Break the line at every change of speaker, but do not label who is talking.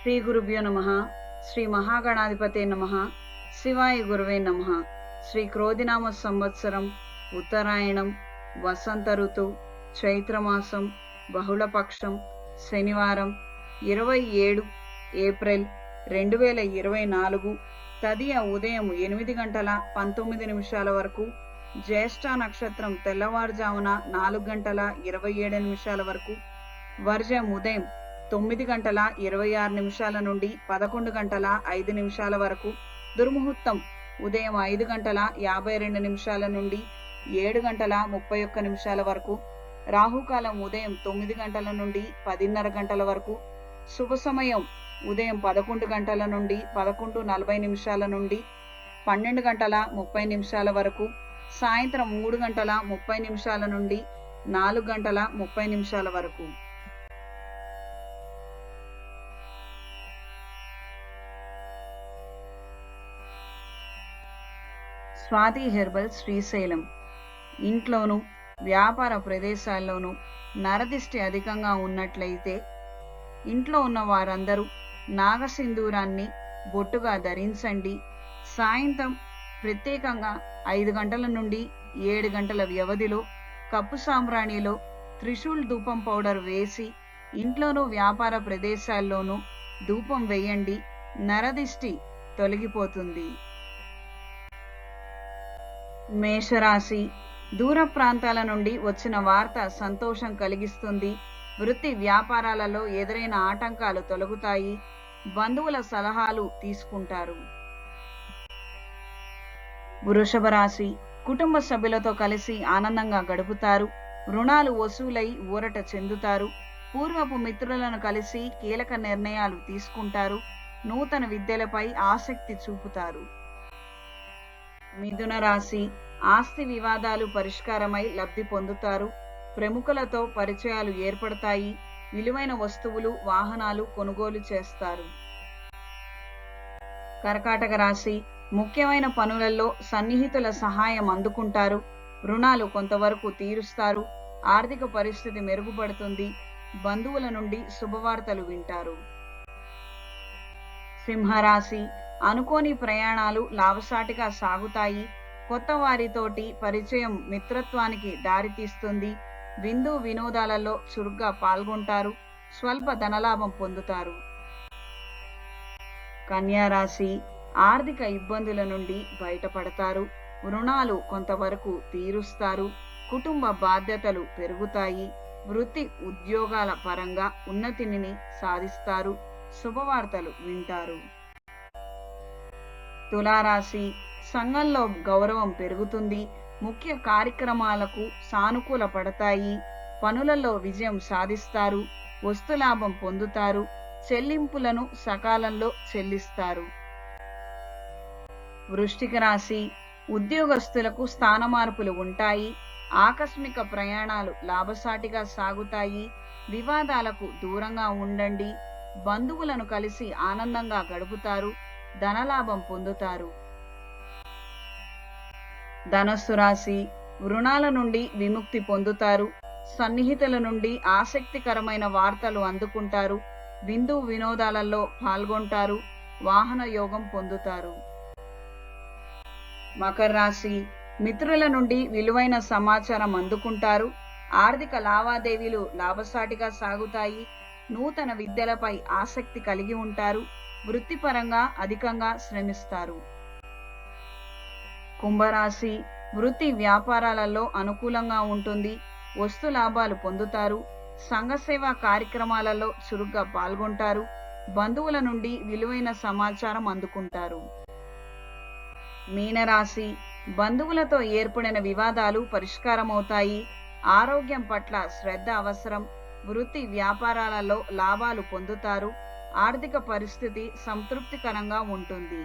శ్రీ గురుభ్యో నమ శ్రీ మహాగణాధిపతే నమ శివాయ గురువే నమ. శ్రీ క్రోధినామ సంవత్సరం ఉత్తరాయణం వసంత ఋతువు చైత్రమాసం బహుళపక్షం శనివారం ఇరవై ఏడు ఏప్రిల్ రెండు వేల ఇరవై నాలుగు తదియ ఉదయం ఎనిమిది గంటల పంతొమ్మిది నిమిషాల వరకు జ్యేష్ఠ నక్షత్రం తెల్లవారుజామున నాలుగు గంటల ఇరవై ఏడు నిమిషాల వరకు వర్జం ఉదయం తొమ్మిది గంటల ఇరవై ఆరు నిమిషాల నుండి పదకొండు గంటల ఐదు నిమిషాల వరకు దుర్ముహూర్తం. ఉదయం ఐదు గంటల యాభై రెండు నిమిషాల నుండి ఏడు గంటల ముప్పై ఒక్క నిమిషాల వరకు రాహుకాలం ఉదయం తొమ్మిది గంటల నుండి పదిన్నర గంటల వరకు శుభ సమయం ఉదయం పదకొండు గంటల నుండి పదకొండు నలభై నిమిషాల నుండి పన్నెండు గంటల ముప్పై నిమిషాల వరకు సాయంత్రం మూడు గంటల ముప్పై నిమిషాల నుండి నాలుగు గంటల ముప్పై నిమిషాల వరకు. స్వాతి హెర్బల్ శ్రీశైలం. ఇంట్లోనూ వ్యాపార ప్రదేశాల్లోనూ నరదిష్టి అధికంగా ఉన్నట్లయితే ఇంట్లో ఉన్న వారందరూ నాగసింధూరాన్ని బొట్టుగా ధరించండి. సాయంత్రం ప్రత్యేకంగా ఐదు గంటల నుండి ఏడు గంటల వ్యవధిలో కప్పు సాంబ్రాణిలో త్రిశూల్ ధూపం పౌడర్ వేసి ఇంట్లోనూ వ్యాపార ప్రదేశాల్లోనూ ధూపం వేయండి. నరదిష్టి తొలగిపోతుంది. మేషరాశి. దూర ప్రాంతాల నుండి వచ్చిన వార్త సంతోషం కలిగిస్తుంది. వృత్తి వ్యాపారాలలో ఎదురైన ఆటంకాలు తొలగుతాయి. బంధువుల సలహాలు తీసుకుంటారు. వృషభ రాశి. కుటుంబ సభ్యులతో కలిసి ఆనందంగా గడుపుతారు. రుణాలు వసూలై ఊరట చెందుతారు. పూర్వపు మిత్రులను కలిసి కీలక నిర్ణయాలు తీసుకుంటారు. నూతన విద్యలపై ఆసక్తి చూపుతారు. మిథున రాశి ఆస్తి వివాదాలు పరిష్కారమై లబ్ధి పొందుతారు. ప్రముఖులతో పరిచయాలు ఏర్పడతాయి. విలువైన వస్తువులు వాహనాలు కొనుగోలు చేస్తారు. కర్కాటక రాశి ముఖ్యమైన పనులలో సన్నిహితుల సహాయం అందుకుంటారు. రుణాలు కొంతవరకు తీరుస్తారు. ఆర్థిక పరిస్థితి మెరుగుపడుతుంది. బంధువుల నుండి శుభవార్తలు వింటారు. సింహరాశి అనుకోని ప్రయాణాలు లాభసాటిగా సాగుతాయి. కొత్త వారితోటి పరిచయం మిత్రత్వానికి దారితీస్తుంది. విందు వినోదాలలో చురుగ్గా పాల్గొంటారు. స్వల్ప ధనలాభం పొందుతారు. కన్యారాశి ఆర్థిక ఇబ్బందుల నుండి బయటపడతారు. రుణాలు కొంతవరకు తీరుస్తారు. కుటుంబ బాధ్యతలు పెరుగుతాయి. వృత్తి ఉద్యోగాల పరంగా ఉన్నతిని సాధిస్తారు. శుభవార్తలు వింటారు. తులారాశి సంఘంలో గౌరవం పెరుగుతుంది. ముఖ్య కార్యక్రమాలకు సానుకూల పడతాయి. పనులలో విజయం సాధిస్తారు. వస్తులాభం పొందుతారు. చెల్లింపులను సకాలంలో చెల్లిస్తారు. వృష్టిక రాశి ఉద్యోగస్తులకు స్థాన మార్పులు ఉంటాయి. ఆకస్మిక ప్రయాణాలు లాభసాటిగా సాగుతాయి. వివాదాలకు దూరంగా ఉండండి. బంధువులను కలిసి ఆనందంగా గడుపుతారు. ధనలాభం పొందుతారు. ధనస్సు రాశి రుణాల నుండి విముక్తి పొందుతారు. సన్నిహితుల నుండి ఆసక్తికరమైన వార్తలు అందుకుంటారు. విందు వినోదాలలో పాల్గొంటారు. వాహన యోగం పొందుతారు. మకర రాశి మిత్రుల నుండి విలువైన సమాచారం అందుకుంటారు. ఆర్థిక లావాదేవీలు లాభసాటిగా సాగుతాయి. నూతన విద్యలపై ఆసక్తి కలిగి ఉంటారు. వృత్తిపరంగా అధికంగా శ్రమిస్తారు. కుంభరాశి వృత్తి వ్యాపారాలలో అనుకూలంగా ఉంటుంది. వస్తు లాభాలు పొందుతారు. సంఘసేవా కార్యక్రమాలలో చురుగ్గా పాల్గొంటారు. బంధువుల నుండి విలువైన సమాచారం అందుకుంటారు. మీనరాశి బంధువులతో ఏర్పడిన వివాదాలు పరిష్కారమవుతాయి. ఆరోగ్యం పట్ల శ్రద్ధ అవసరం. వృత్తి వ్యాపారాలలో లాభాలు పొందుతారు. ఆర్థిక పరిస్థితి సంతృప్తికరంగా ఉంటుంది.